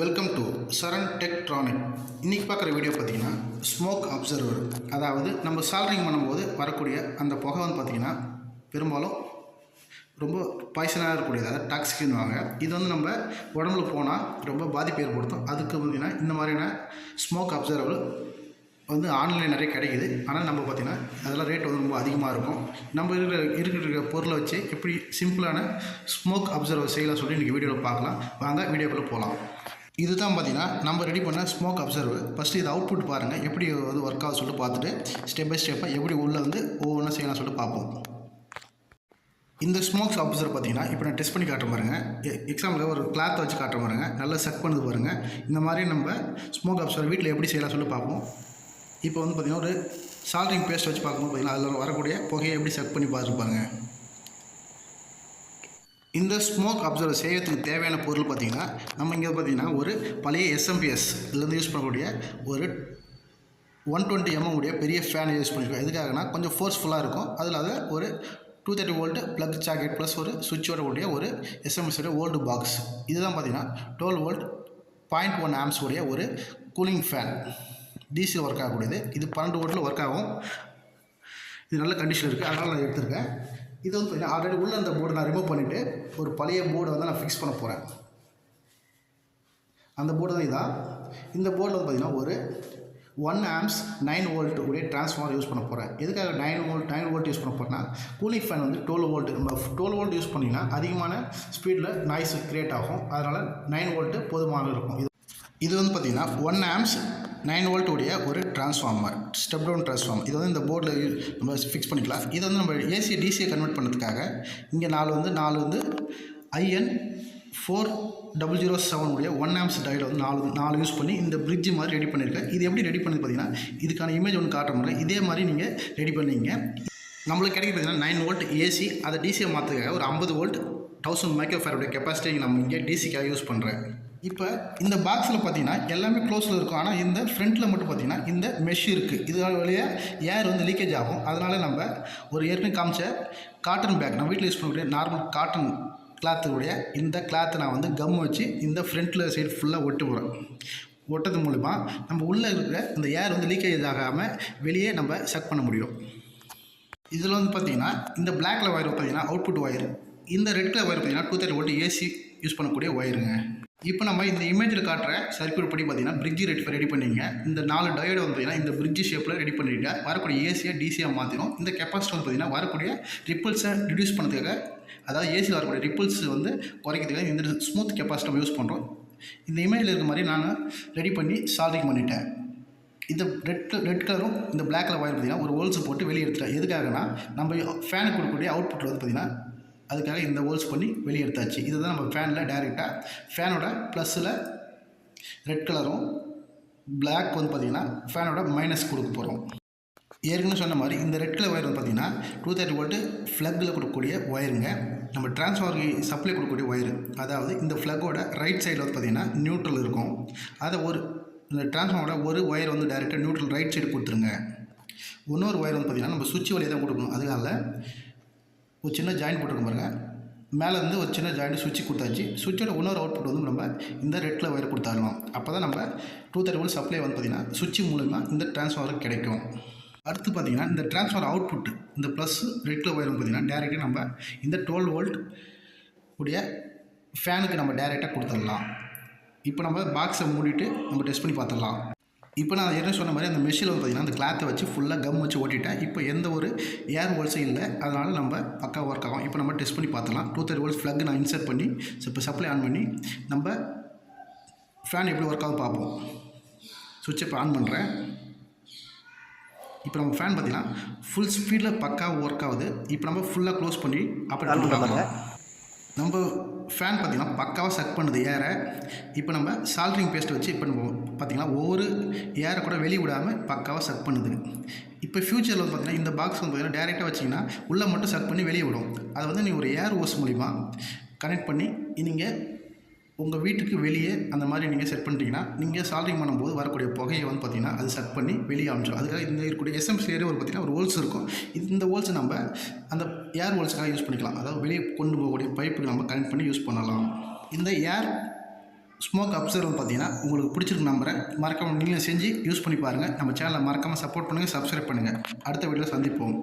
Welcome to சரண் டெக்ட்ரானிக் இன்றைக்கி பார்க்குற video பார்த்தீங்கன்னா ஸ்மோக் அப்சர்வர் அதாவது நம்ம சால்ரிங் பண்ணும்போது வரக்கூடிய அந்த புகை வந்து பார்த்திங்கன்னா பெரும்பாலும் ரொம்ப பாய்சனாக இருக்கக்கூடியது. அதாவது டாக்ஸிக்னுவாங்க இது வந்து நம்ம உடம்புல போனால் ரொம்ப பாதிப்பு ஏற்படுத்தும். அதுக்கு பார்த்திங்கன்னா இந்த மாதிரியான ஸ்மோக் அப்சர்வர் வந்து ஆன்லைன் நிறைய கிடைக்குது. ஆனால் நம்ம பார்த்திங்கன்னா அதெல்லாம் ரேட் வந்து ரொம்ப அதிகமாக இருக்கும். நம்ம இருக்கிற இருக்கிற பொருளை வச்சு எப்படி சிம்பிளான ஸ்மோக் அப்சர்வர் செய்யலாம் சொல்லி இன்றைக்கி வீடியோவில் பார்க்கலாம். வாங்க வீடியோக்குள்ளே போகலாம் இதுதான் பார்த்தீங்கன்னா நம்ம ரெடி பண்ண ஸ்மோக் அப்சர்வர் ஃபஸ்ட்டு இது அவுட்புட் பாருங்கள் எப்படி வந்து ஒர்க் ஆகுது சொல்லிட்டு பார்த்துட்டு ஸ்டெப் பை ஸ்டெப்பாக எப்படி உள்ளே வந்து ஒவ்வொன்றும் செய்யலாம் சொல்லிட்டு பார்ப்போம். இந்த ஸ்மோக்ஸ் அப்சர்வர் பார்த்தீங்கன்னா இப்போ நான் டெஸ்ட் பண்ணி காட்டுற பாருங்க. எக்ஸாம்பிள் ஒரு கிளாத்தை வச்சு காட்டுற பாருங்க. நல்லா செக் பண்ணுது பாருங்கள் இந்த மாதிரி நம்ம ஸ்மோக் அப்சர்வர் வீட்டில் எப்படி செய்யலாம் சொல்லி பார்ப்போம். இப்போ வந்து பார்த்திங்கன்னா ஒரு சால்ட்ரிங் பேஸ்ட் வச்சு பார்க்கும்போது பார்த்தீங்கன்னா அதில் வரக்கூடிய புகையை எப்படி செக் பண்ணி பார்த்துருப்பாங்க இந்த ஸ்மோக் அப்சர்வர் செய்யறதுக்கு தேவையான பொருள் பார்த்திங்கன்னா நம்ம இங்கே பார்த்தீங்கன்னா ஒரு பழைய எஸ்எம்பிஎஸ் இதுலேருந்து யூஸ் பண்ணக்கூடிய ஒரு ஒன் டுவெண்ட்டி எம்எம் உடைய பெரிய ஃபேனை யூஸ் பண்ணியிருக்கோம் எதுக்காகனா கொஞ்சம் ஃபோர்ஸ்ஃபுல்லாக இருக்கும். அதில் அது ஒரு two thirty volt plug jacket plus ஒரு சுவிட்சோட உடைய ஒரு எஸ்எம்எஸோட ஓல்டு பாக்ஸ் இதுதான் பார்த்தீங்கன்னா twelve volt point one amps உடைய ஒரு கூலிங் ஃபேன் டிசி ஒர்க் ஆகக்கூடியது. இது பன்னெண்டு வோல்ட்டில் ஒர்க் ஆகும். இது நல்ல கண்டிஷன் இருக்குது அதனால் நான் எடுத்திருக்கேன். இது வந்து பார்த்தீங்கன்னா ஆல்ரெடி உள்ள அந்த போர்டை நான் ரிமூவ் பண்ணிவிட்டு ஒரு பழைய போர்டை வந்து நான் ஃபிக்ஸ் பண்ண போகிறேன் அந்த போர்டு தான் இதான் இந்த போர்டில் வந்து பார்த்திங்கன்னா ஒரு ஒன் ஆம்ஸ் நைன் வோல்ட் உடைய டிரான்ஸ்ஃபார்மர் யூஸ் பண்ண போகிறேன் எதுக்காக nine volt nine volt use பண்ண போகிறேன்னா கூலிங் ஃபேன் வந்து டுவெல் வோல்ட் நம்ம டுவெல் வோல்ட் யூஸ் பண்ணிங்கன்னா அதிகமான ஸ்பீடில் நாய்ஸ் க்ரியேட் ஆகும். அதனால் நைன் வோல்ட்டு போதுமான இருக்கும். இது வந்து பார்த்திங்கன்னா ஒன் ஆம்ஸ் நைன் வோல்ட் உடைய ஒரு டிரான்ஸ்ஃபார்மர் ஸ்டெப் டவுன் டிரான்ஸ்ஃபார்மர் இது வந்து இந்த போர்டில் நம்ம ஃபிக்ஸ் பண்ணிக்கலாம். இதை வந்து நம்ம ஏசி டிசியை கன்வெர்ட் பண்ணுறதுக்காக இங்கே நாலு வந்து நாலு வந்து IN four double zero seven உடைய ஒன் ஆம்ஸ் டயல் வந்து நாலு நாலு யூஸ் பண்ணி இந்த பிரிட்ஜ் மாதிரி ரெடி பண்ணியிருக்கேன் இது எப்படி ரெடி பண்ணி பார்த்தீங்கன்னா இதுக்கான இமேஜ் ஒன்று காட்ட முடியல இதே மாதிரி நீங்கள் ரெடி பண்ணீங்க. நம்மளுக்கு கிடைக்க பார்த்தீங்கன்னா நைன் வோல்ட் ஏசி அதை டிசியை மாற்றுக்காக ஒரு ஐம்பது வோல்ட் தௌசண்ட் மைக்ரோ ஃபேரோட கெப்பாசிட்டி நம்ம இங்கே டிசிக்காக யூஸ் பண்ணுறேன் இப்போ இந்த பாக்ஸில் பார்த்தீங்கன்னா எல்லாமே க்ளோஸில் இருக்கும். ஆனால் இந்த ஃப்ரண்ட்டில் மட்டும் பார்த்தீங்கன்னா இந்த மெஷ் இருக்குது இது வழியாக ஏர் வந்து லீக்கேஜ் ஆகும். அதனால் நம்ம ஒரு ஏற்கனவே காமிச்ச காட்டன் பேக் நம்ம வீட்டில் யூஸ் பண்ணக்கூடிய நார்மல் காட்டன் கிளாத்துடைய இந்த கிளாத்தை நான் வந்து கம் வச்சு இந்த ஃப்ரண்ட்டில் சைடு ஃபுல்லாக ஒட்டு போகிறேன் ஒட்டது மூலிமா நம்ம உள்ளே இருக்கிற இந்த ஏர் வந்து லீக்கேஜ் ஆகாமல் வெளியே நம்ம செக் பண்ண முடியும். இதில் வந்து பார்த்தீங்கன்னா இந்த பிளாக்கில் ஒயர் பார்த்தீங்கன்னா அவுட்புட் ஒயர் இந்த ரெட் கலர் ஒயர் பார்த்தீங்கன்னா two thirty volt AC use பண்ணக்கூடிய ஒயருங்க இப்போ நம்ம இந்த இமேஜில் காட்டுற சர்க்கியூட் படி பார்த்தீங்கன்னா பிரிட்ஜ் ரெடி ரெடி பண்ணிங்க. இந்த நாலு டயோடு வந்து பார்த்தீங்கன்னா இந்த பிரிட்ஜ் ஷேப்பில் ரெடி பண்ணிட்டு வரக்கூடிய ஏசியாக டிசியாக மாற்றிடும் இந்த கெப்பாசிட்டி வந்து பார்த்தீங்கன்னா வரக்கூடிய ரிப்பிள்ஸை ரிடியூஸ் பண்ணுறதுக்காக அதாவது ஏசியில் வரக்கூடிய ரிப்பிள்ஸ் வந்து குறைக்கிறதுக்காக இந்த ஸ்மூத் கெப்பாசிட்டி யூஸ் பண்ணுறோம் இந்த இமேஜில் இருக்க மாதிரி நான் ரெடி பண்ணி சால்விங் பண்ணிட்டேன். இந்த ரெட் ரெட் கலரும் இந்த பிளாக் கலர் வாயில் பார்த்தீங்கன்னா ஒரு ஹோல்ஸ் போட்டு வெளியே எடுத்துட்டேன். எதுக்காகனா நம்ம ஃபேனுக்கு கொடுக்கக்கூடிய அவுட்புட் வந்து பார்த்திங்கன்னா அதுக்காக இந்த ஹோல்ஸ் பண்ணி வெளியே எடுத்தாச்சு. இதுதான் நம்ம ஃபேனில் டைரெக்டாக ஃபேனோட ப்ளஸில் ரெட் கலரும் பிளாக் வந்து பார்த்திங்கன்னா ஃபேனோட மைனஸ் கொடுக்க போகிறோம் ஏற்கனவே சொன்ன மாதிரி இந்த ரெட் கலர் ஒயர் வந்து பார்த்திங்கன்னா டூ தேர்ட்டி வோல்ட்டு ஃப்ளக்கில் கொடுக்கக்கூடிய ஒயருங்க நம்ம டிரான்ஸ்ஃபார்மருக்கு சப்ளை கொடுக்கக்கூடிய ஒயரு அதாவது இந்த ஃப்ளக்கோட ரைட் சைடில் வந்து பார்த்திங்கன்னா நியூட்ரல் இருக்கும். அதை ஒரு இந்த டிரான்ஸ்ஃபார்மரோட ஒரு ஒயர் வந்து டைரெக்டாக நியூட்ரல் ரைட் சைடு கொடுத்துருங்க. இன்னொரு ஒயர் வந்து பார்த்திங்கன்னா நம்ம சுவிட்ச் வழியாக தான் கொடுக்கணும். அதுக்காக ஒரு சின்ன ஜாயின் போட்டுருக்க பாருங்கள் மேலே இருந்து ஒரு சின்ன ஜாயின் சுவிட்ச் கொடுத்தாச்சு. சுவிட்சோட இன்னொரு அவுட்புட் வந்து நம்ம இந்த ரெட்டில் ஒயர் கொடுத்தாடலாம் அப்போ தான் நம்ம டூ தேர்ட்டி வோல்ட் சப்ளை வந்து பார்த்திங்கன்னா சுவிட்ச் மூலிமா இந்த டிரான்ஸ்ஃபார்மருக்கு கிடைக்கும். அடுத்து பார்த்தீங்கன்னா இந்த டிரான்ஸ்ஃபார் அவுட்புட் இந்த ப்ளஸ் ரெட்டில் ஒயர் பார்த்தீங்கன்னா டேரெக்டாக நம்ம இந்த டுவெல் வோல்ட் உடைய ஃபேனுக்கு நம்ம டேரெக்டாக கொடுத்துடலாம். இப்போ நம்ம பாக்ஸை மூடிட்டு நம்ம டெஸ்ட் பண்ணி பார்த்துடலாம். இப்போ நான் ஏற்கனவே சொன்ன மாதிரி அந்த மெஷினில் வந்து பார்த்திங்கன்னா அந்த கிளாத்தை வச்சு ஃபுல்லாக கம் வச்சு ஓட்டிட்டேன். இப்போ எந்த ஒரு ஏர் ஹோல்ஸும் இல்லை. அதனால் நம்ம பக்கா ஒர்க் ஆகும். இப்போ நம்ம டெஸ்ட் பண்ணி பார்த்துலாம் டூ தேர்ட்டி வோல்ட்ஸ் ஃப்ளக் நான் இன்சர்ட் பண்ணி இப்போ சப்ளை ஆன் பண்ணி நம்ம ஃபேன் எப்படி ஒர்க் ஆகும் பார்ப்போம். சுவிட்சை இப்போ ஆன் பண்ணுறேன் இப்போ நம்ம ஃபேன் பார்த்தீங்கன்னா ஃபுல் ஸ்பீடில் பக்காவாக ஒர்க் ஆகுது. இப்போ நம்ம ஃபுல்லாக க்ளோஸ் பண்ணி பார்க்கலாம் நம்ம ஃபேன் பார்த்திங்கன்னா பக்காவாக செக் பண்ணுது ஏரை இப்போ நம்ம சால்ட்ரிங் பேஸ்ட் வச்சு இப்போ நம்ம பார்த்திங்கன்னா ஒவ்வொரு ஏரை கூட வெளியே விடாமல் பக்காவாக செக் பண்ணுது. இப்போ ஃப்யூச்சரில் வந்து பார்த்திங்கன்னா இந்த பாக்ஸ் வந்து பார்த்திங்கன்னா டேரெக்டாக வச்சிங்கன்னா உள்ளே மட்டும் செக் பண்ணி வெளியே விடும். அதை வந்து நீங்கள் ஒரு ஏர் ஓஸ் மூலிமா கனெக்ட் பண்ணி நீங்கள் உங்கள் வீட்டுக்கு வெளியே அந்த மாதிரி நீங்கள் செட் பண்ணிட்டீங்கன்னா நீங்கள் சால்ரிங் பண்ணும்போது வரக்கூடிய புகையை வந்து பார்த்திங்கன்னா அது செட் பண்ணி வெளியே அமைச்சிடும் அதுக்காக இந்த இருக்கக்கூடிய எஸ்எம்சி ஏரியா ஒரு பார்த்திங்கன்னா ஒரு ஹோல்ஸ் இருக்கும். இது இந்த ஹோல்ஸ் நம்ம அந்த ஏர் ஹோல்ஸ்க்காக யூஸ் பண்ணிக்கலாம். அதாவது வெளியே கொண்டு போகக்கூடிய பைப்புக்கு நம்ம கனெக்ட் பண்ணி யூஸ் பண்ணலாம். இந்த ஏர் ஸ்மோக் அப்சர்வ் பார்த்தீங்கன்னா உங்களுக்கு பிடிச்சிருக்கு நம்புறேன். மறக்காமல் நீங்களும் செஞ்சு யூஸ் பண்ணி பாருங்கள் நம்ம சேனலை மறக்காமல் சப்போர்ட் பண்ணுங்கள் சப்ஸ்கிரைப் பண்ணுங்கள் அடுத்த வீடியோவில் சந்திப்போம்.